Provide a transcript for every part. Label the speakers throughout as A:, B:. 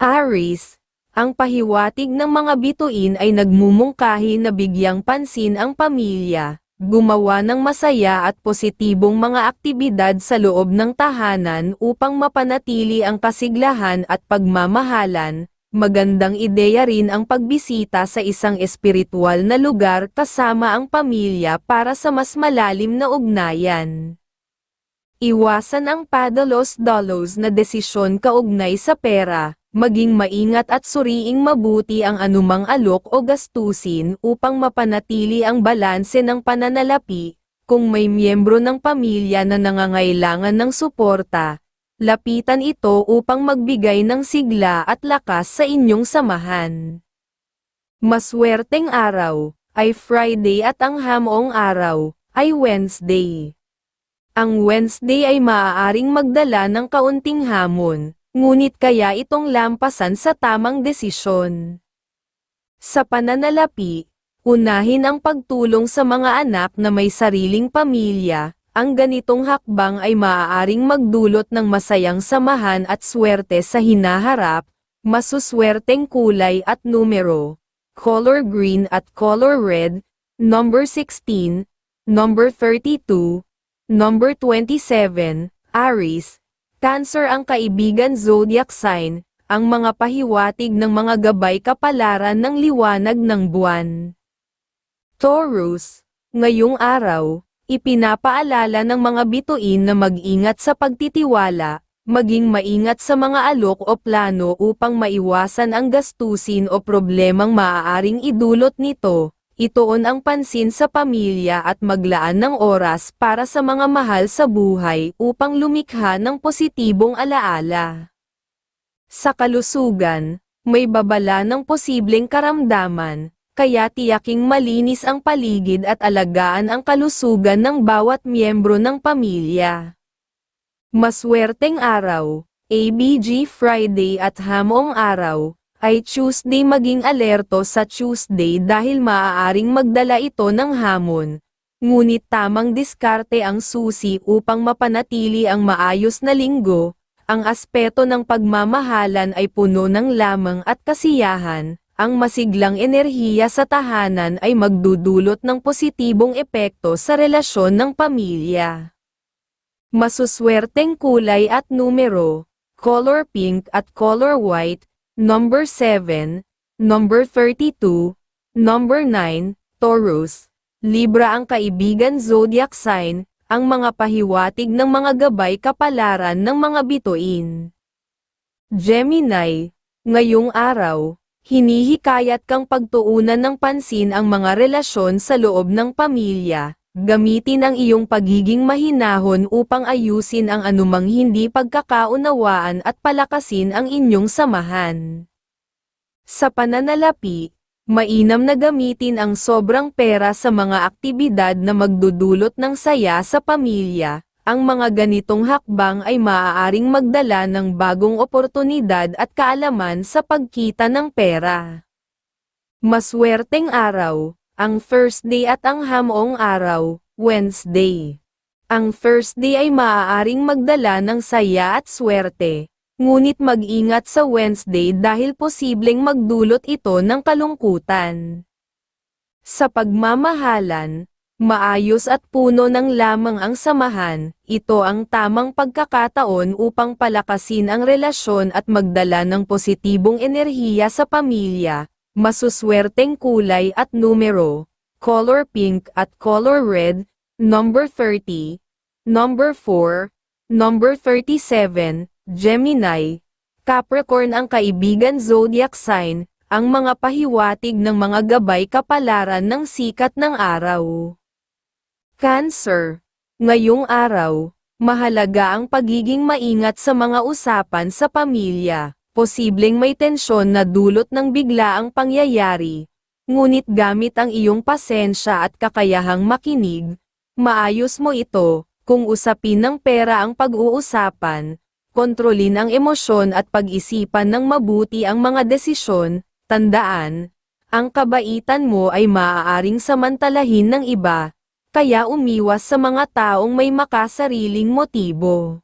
A: Aris, ang pahiwatig ng mga bituin ay nagmumungkahi na bigyang pansin ang pamilya, gumawa ng masaya at positibong mga aktibidad sa loob ng tahanan upang mapanatili ang kasiglahan at pagmamahalan. Magandang ideya rin ang pagbisita sa isang espiritual na lugar kasama ang pamilya para sa mas malalim na ugnayan. Iwasan ang padalos-dalos na desisyon kaugnay sa pera, maging maingat at suriing mabuti ang anumang alok o gastusin upang mapanatili ang balanse ng pananalapi, kung may miyembro ng pamilya na nangangailangan ng suporta, lapitan ito upang magbigay ng sigla at lakas sa inyong samahan. Maswerteng araw, ay Friday at ang hamong araw, ay Wednesday. Ang Wednesday ay maaaring magdala ng kaunting hamon, ngunit kaya itong lampasan sa tamang desisyon. Sa pananalapi, unahin ang pagtulong sa mga anak na may sariling pamilya, ang ganitong hakbang ay maaaring magdulot ng masayang samahan at swerte sa hinaharap, masuswerteng kulay at numero, color green at color red, number 16, number 32, number 27, Aries, Cancer ang kaibigan zodiac sign, ang mga pahiwatig ng mga gabay kapalaran ng liwanag ng buwan. Taurus, ngayong araw, ipinapaalala ng mga bituin na mag-ingat sa pagtitiwala, maging maingat sa mga alok o plano upang maiwasan ang gastusin o problemang maaaring idulot nito, ituon ang pansin sa pamilya at maglaan ng oras para sa mga mahal sa buhay upang lumikha ng positibong alaala. Sa kalusugan, may babala ng posibleng karamdaman, kaya tiyaking malinis ang paligid at alagaan ang kalusugan ng bawat miyembro ng pamilya. Maswerteng araw, ABG Friday at hamong araw, ay Tuesday maging alerto sa Tuesday dahil maaaring magdala ito ng hamon. Ngunit tamang diskarte ang susi upang mapanatili ang maayos na linggo, ang aspeto ng pagmamahalan ay puno ng lamang at kasiyahan, ang masiglang enerhiya sa tahanan ay magdudulot ng positibong epekto sa relasyon ng pamilya. Masuswerteng kulay at numero, color pink at color white, number 7, number 32, number 9, Taurus, Libra ang kaibigan zodiac sign, ang mga pahiwatig ng mga gabay kapalaran ng mga bituin. Gemini, ngayong araw, hinihikayat kang pagtuunan ng pansin ang mga relasyon sa loob ng pamilya, gamitin ang iyong pagiging mahinahon upang ayusin ang anumang hindi pagkakaunawaan at palakasin ang inyong samahan. Sa pananalapi, mainam na gamitin ang sobrang pera sa mga aktibidad na magdudulot ng saya sa pamilya. Ang mga ganitong hakbang ay maaaring magdala ng bagong oportunidad at kaalaman sa pagkita ng pera. Maswerteng araw, ang Thursday at ang hamong araw, Wednesday. Ang Thursday ay maaaring magdala ng saya at swerte, ngunit mag-ingat sa Wednesday dahil posibleng magdulot ito ng kalungkutan. Sa pagmamahalan, maayos at puno ng lamang ang samahan, ito ang tamang pagkakataon upang palakasin ang relasyon at magdala ng positibong enerhiya sa pamilya, masuswerteng kulay at numero, color pink at color red, number 30, number 4, number 37, Gemini, Capricorn ang kaibigan zodiac sign, ang mga pahiwatig ng mga gabay kapalaran ng sikat ng araw. Cancer, ngayong araw, mahalaga ang pagiging maingat sa mga usapan sa pamilya posibleng may tensyon na dulot ng biglaang pangyayari, ngunit gamit ang iyong pasensya at kakayahang makinig, maayos mo ito, kung usapin ng pera ang pag-uusapan, kontrolin ang emosyon at pag-isipan ng mabuti ang mga desisyon, tandaan, ang kabaitan mo ay maaaring samantalahin ng iba, kaya umiwas sa mga taong may makasariling motibo.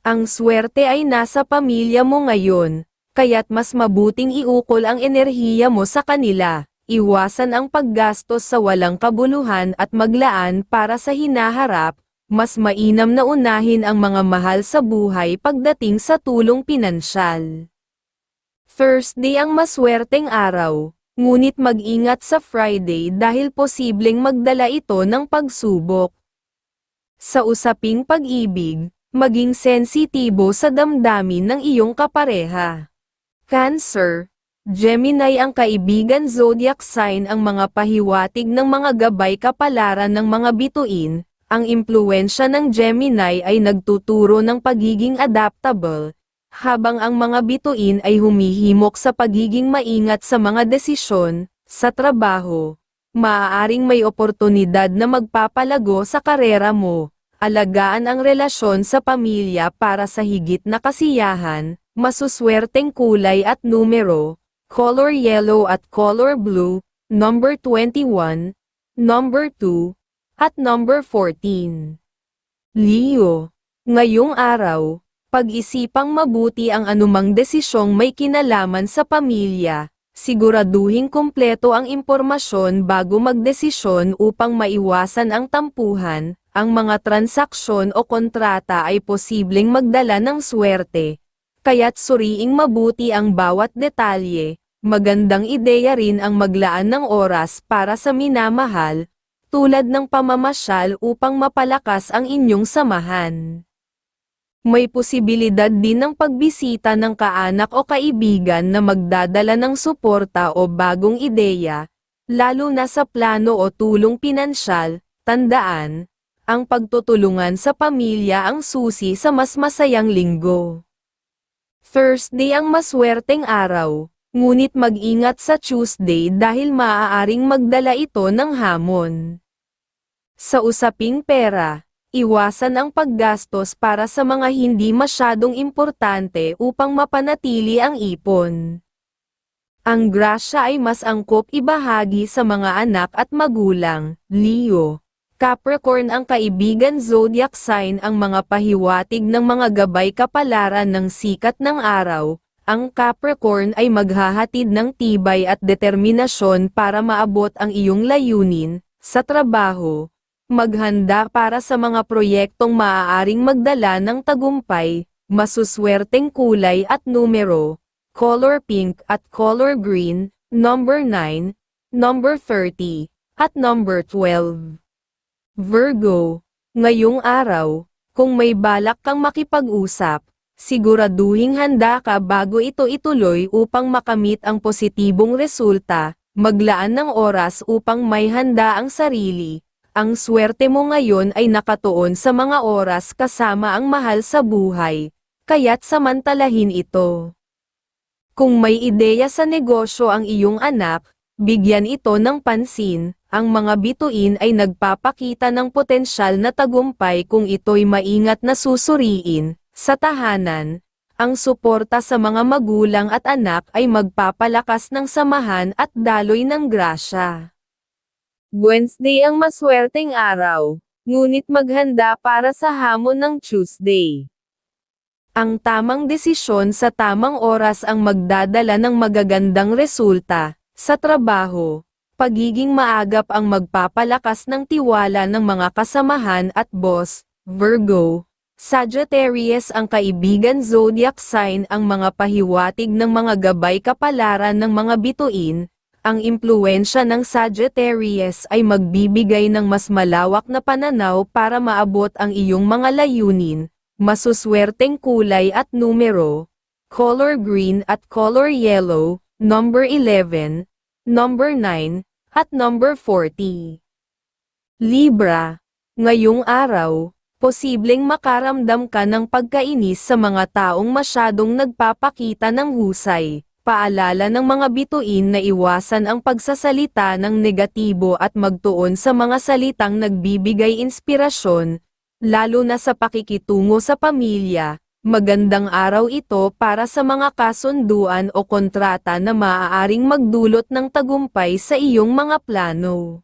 A: Ang swerte ay nasa pamilya mo ngayon, kaya't mas mabuting iukol ang enerhiya mo sa kanila. Iwasan ang paggastos sa walang kabuluhan at maglaan para sa hinaharap, mas mainam na unahin ang mga mahal sa buhay pagdating sa tulong pinansyal. Thursday ang maswerteng araw, ngunit mag-ingat sa Friday dahil posibleng magdala ito ng pagsubok. Sa usaping pag-ibig, maging sensitibo sa damdamin ng iyong kapareha. Cancer, Gemini ang kaibigan zodiac sign ang mga pahiwatig ng mga gabay kapalaran ng mga bituin, ang impluensya ng Gemini ay nagtuturo ng pagiging adaptable, habang ang mga bituin ay humihimok sa pagiging maingat sa mga desisyon, sa trabaho, maaaring may oportunidad na magpapalago sa karera mo, alagaan ang relasyon sa pamilya para sa higit na kasiyahan, masuswerteng kulay at numero, color yellow at color blue, number 21, number 2, at number 14. Leo, ngayong araw, pag-isipang mabuti ang anumang desisyong may kinalaman sa pamilya, siguraduhing kumpleto ang impormasyon bago magdesisyon upang maiwasan ang tampuhan, ang mga transaksyon o kontrata ay posibleng magdala ng swerte, kaya't suriing mabuti ang bawat detalye, magandang ideya rin ang maglaan ng oras para sa minamahal, tulad ng pamamasyal upang mapalakas ang inyong samahan. May posibilidad din ng pagbisita ng kaanak o kaibigan na magdadala ng suporta o bagong ideya, lalo na sa plano o tulong pinansyal, tandaan, ang pagtutulungan sa pamilya ang susi sa mas masayang linggo. Thursday ang maswerteng araw, ngunit mag-ingat sa Tuesday dahil maaaring magdala ito ng hamon. Sa usaping pera, iwasan ang paggastos para sa mga hindi masyadong importante upang mapanatili ang ipon. Ang grasya ay mas angkop ibahagi sa mga anak at magulang, Leo. Capricorn ang kaibigan zodiac sign ang mga pahiwatig ng mga gabay kapalaran ng sikat ng araw. Ang Capricorn ay maghahatid ng tibay at determinasyon para maabot ang iyong layunin, sa trabaho, maghanda para sa mga proyektong maaaring magdala ng tagumpay, masuswerteng kulay at numero, color pink at color green, number 9, number 30, at number 12. Virgo, ngayong araw, kung may balak kang makipag-usap, siguraduhing handa ka bago ito ituloy upang makamit ang positibong resulta, maglaan ng oras upang may handa ang sarili. Ang swerte mo ngayon ay nakatuon sa mga oras kasama ang mahal sa buhay, kaya't samantalahin ito. Kung may ideya sa negosyo ang iyong anak, bigyan ito ng pansin, ang mga bituin ay nagpapakita ng potensyal na tagumpay kung ito'y maingat na susuriin. Sa tahanan, ang suporta sa mga magulang at anak ay magpapalakas ng samahan at daloy ng grasya. Wednesday ang maswerteng araw, ngunit maghanda para sa hamon ng Tuesday. Ang tamang desisyon sa tamang oras ang magdadala ng magagandang resulta sa trabaho pagiging maagap ang magpapalakas ng tiwala ng mga kasamahan at boss, Virgo. Sagittarius ang kaibigan zodiac sign ang mga pahiwatig ng mga gabay kapalaran ng mga bituin, ang impluensya ng Sagittarius ay magbibigay ng mas malawak na pananaw para maabot ang iyong mga layunin, masuswerteng kulay at numero, color green at color yellow, number 11, number 9, at number 40. Libra, ngayong araw, posibleng makaramdam ka ng pagkainis sa mga taong masyadong nagpapakita ng husay. Paalala ng mga bituin na iwasan ang pagsasalita ng negatibo at magtuon sa mga salitang nagbibigay inspirasyon, lalo na sa pakikitungo sa pamilya, Magandang araw ito para sa mga kasunduan o kontrata na maaaring magdulot ng tagumpay sa iyong mga plano.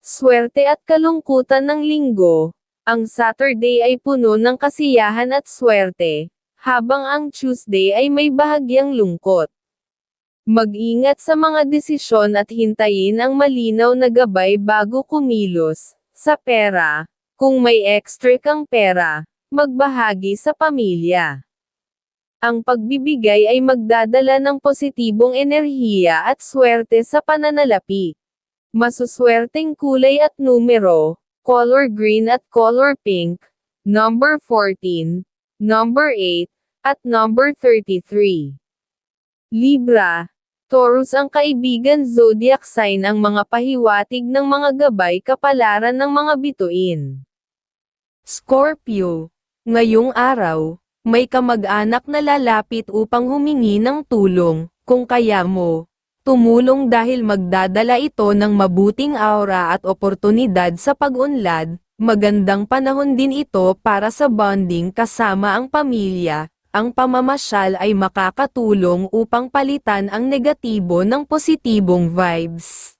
A: Swerte at kalungkutan ng linggo. Ang Saturday ay puno ng kasiyahan at swerte, habang ang Tuesday ay may bahagyang lungkot. Mag-ingat sa mga desisyon at hintayin ang malinaw na gabay bago kumilos. Sa pera, kung may extra kang pera, magbahagi sa pamilya. Ang pagbibigay ay magdadala ng positibong enerhiya at swerte sa pananalapi. Masuswerteng kulay at numero, color green at color pink, number 14, number 8, at number 33. Libra, Taurus ang kaibigan zodiac sign ang mga pahiwatig ng mga gabay kapalaran ng mga bituin. Scorpio, ngayong araw, may kamag-anak na lalapit upang humingi ng tulong, kung kaya mo, tumulong dahil magdadala ito ng mabuting aura at oportunidad sa pag-unlad, magandang panahon din ito para sa bonding kasama ang pamilya, ang pamamasyal ay makakatulong upang palitan ang negatibo ng positibong vibes.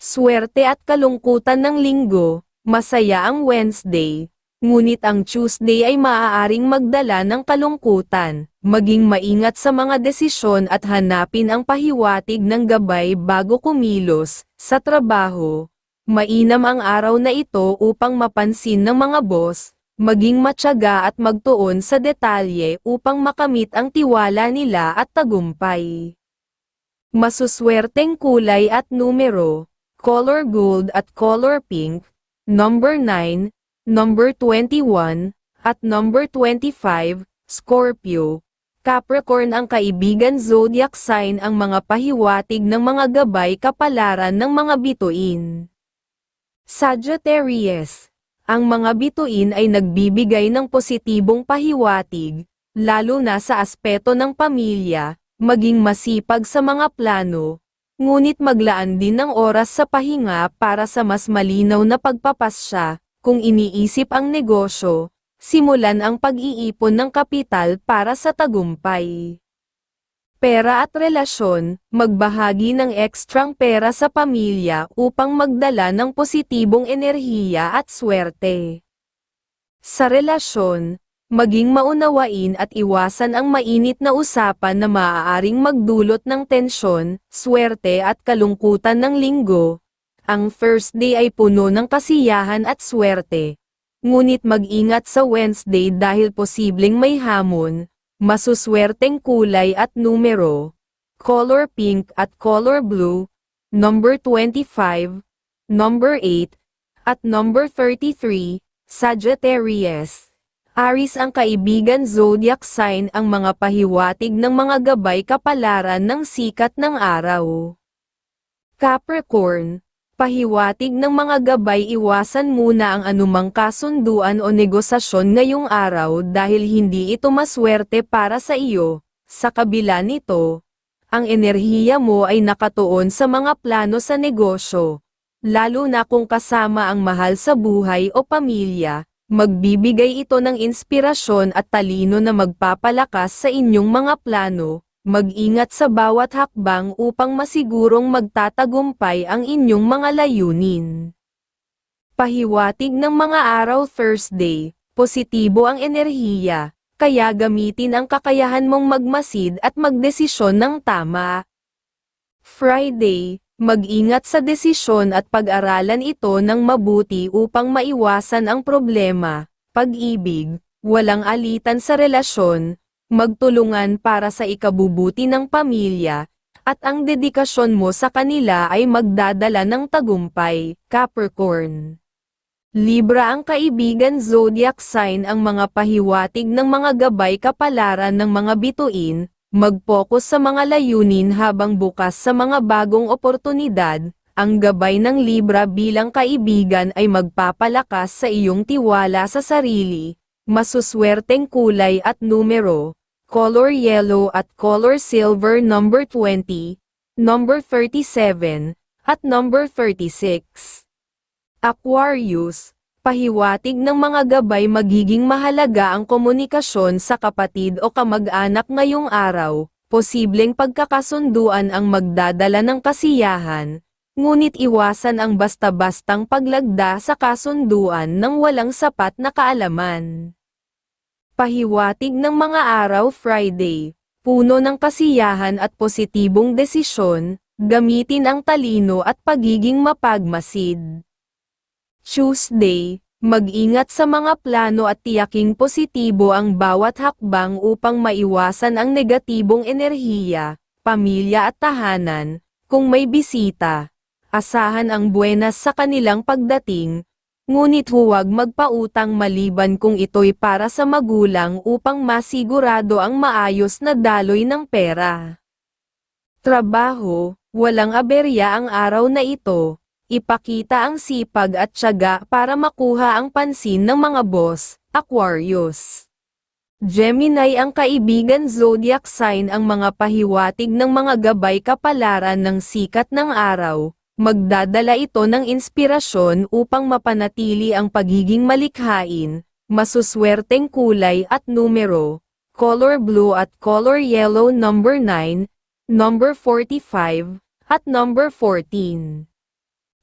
A: Swerte at kalungkutan ng linggo, masaya ang Wednesday, ngunit ang Tuesday ay maaaring magdala ng kalungkutan, maging maingat sa mga desisyon at hanapin ang pahiwatig ng gabay bago kumilos, sa trabaho. Mainam ang araw na ito upang mapansin ng mga boss, maging matyaga at magtuon sa detalye upang makamit ang tiwala nila at tagumpay. Masuswerteng kulay at numero, color gold at color pink, number 9, number 21, at number 25, Scorpio. Capricorn ang kaibigan zodiac sign ang mga pahiwatig ng mga gabay kapalaran ng mga bituin. Sagittarius ang mga bituin ay nagbibigay ng positibong pahiwatig, lalo na sa aspeto ng pamilya, maging masipag sa mga plano, ngunit maglaan din ng oras sa pahinga para sa mas malinaw na pagpapasya, kung iniisip ang negosyo, simulan ang pag-iipon ng kapital para sa tagumpay. Pera at relasyon, magbahagi ng ekstrang pera sa pamilya upang magdala ng positibong enerhiya at swerte. Sa relasyon, maging maunawain at iwasan ang mainit na usapan na maaaring magdulot ng tensyon, swerte at kalungkutan ng linggo. Ang first day ay puno ng kasiyahan at swerte. Ngunit mag-ingat sa Wednesday dahil posibleng may hamon, masuswerteng kulay at numero, color pink at color blue, number 25, number 8, at number 33, Sagittarius. Aris ang kaibigan zodiac sign ang mga pahiwatig ng mga gabay kapalaran ng sikat ng araw. Capricorn, pahiwatig ng mga gabay iwasan muna ang anumang kasunduan o negosasyon ngayong araw dahil hindi ito maswerte para sa iyo. Sa kabila nito, ang enerhiya mo ay nakatuon sa mga plano sa negosyo. Lalo na kung kasama ang mahal sa buhay o pamilya, magbibigay ito ng inspirasyon at talino na magpapalakas sa inyong mga plano, Mag-ingat sa bawat hakbang upang masigurong magtatagumpay ang inyong mga layunin. Pahiwatig ng mga araw Thursday, positibo ang enerhiya, kaya gamitin ang kakayahan mong magmasid at magdesisyon ng tama. Friday, mag-ingat sa desisyon at pag-aralan ito ng mabuti upang maiwasan ang problema, pag-ibig, walang alitan sa relasyon, magtulungan para sa ikabubuti ng pamilya, at ang dedikasyon mo sa kanila ay magdadala ng tagumpay, Capricorn. Libra ang kaibigan zodiac sign ang mga pahiwatig ng mga gabay kapalaran ng mga bituin, mag-focus sa mga layunin habang bukas sa mga bagong oportunidad, ang gabay ng Libra bilang kaibigan ay magpapalakas sa iyong tiwala sa sarili, masuswerteng kulay at numero, color yellow at color silver number 20, number 37, at number 36. Aquarius, pahiwatig ng mga gabay magiging mahalaga ang komunikasyon sa kapatid o kamag-anak ngayong araw, posibleng pagkakasunduan ang magdadala ng kasiyahan, ngunit iwasan ang basta-bastang paglagda sa kasunduan ng walang sapat na kaalaman. Pahiwatig ng mga araw Friday, puno ng kasiyahan at positibong desisyon, gamitin ang talino at pagiging mapagmasid. Tuesday, mag-ingat sa mga plano at tiyaking positibo ang bawat hakbang upang maiwasan ang negatibong enerhiya, pamilya at tahanan, kung may bisita. Asahan ang buenas sa kanilang pagdating, ngunit huwag magpautang maliban kung ito'y para sa magulang upang masigurado ang maayos na daloy ng pera. Trabaho, walang aberya ang araw na ito, ipakita ang sipag at tiyaga para makuha ang pansin ng mga boss, Aquarius. Gemini ang kaibigan zodiac sign ang mga pahiwatig ng mga gabay kapalaran ng sikat ng araw, magdadala ito ng inspirasyon upang mapanatili ang pagiging malikhain, masuswerteng kulay at numero, color blue at color yellow number 9, number 45, at number 14.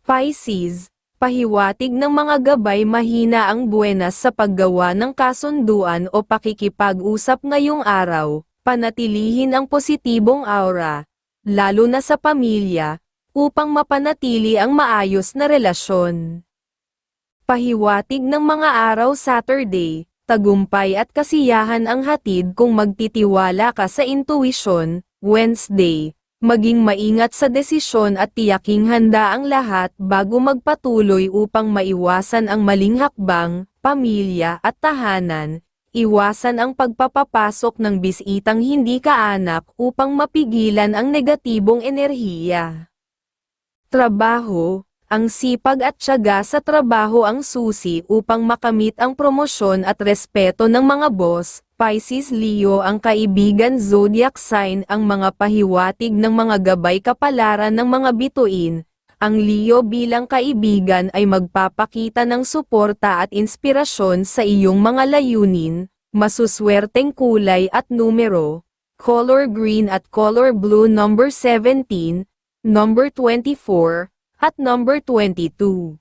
A: Pisces, pahiwatig ng mga gabay mahina ang buenas sa paggawa ng kasunduan o pakikipag-usap ngayong araw, panatilihin ang positibong aura, lalo na sa pamilya, upang mapanatili ang maayos na relasyon. Pahiwatig ng mga araw Saturday, tagumpay at kasiyahan ang hatid kung magtitiwala ka sa intuition, Wednesday, maging maingat sa desisyon at tiyaking handa ang lahat bago magpatuloy upang maiwasan ang maling hakbang, pamilya at tahanan, iwasan ang pagpapapasok ng bisitang hindi kaanak upang mapigilan ang negatibong enerhiya. Trabaho, ang sipag at tiyaga sa trabaho ang susi upang makamit ang promosyon at respeto ng mga boss, Pisces Leo ang kaibigan zodiac sign ang mga pahiwatig ng mga gabay kapalaran ng mga bituin, ang Leo bilang kaibigan ay magpapakita ng suporta at inspirasyon sa iyong mga layunin, masuswerteng kulay at numero, color green at color blue number 17, number 24, at number 22.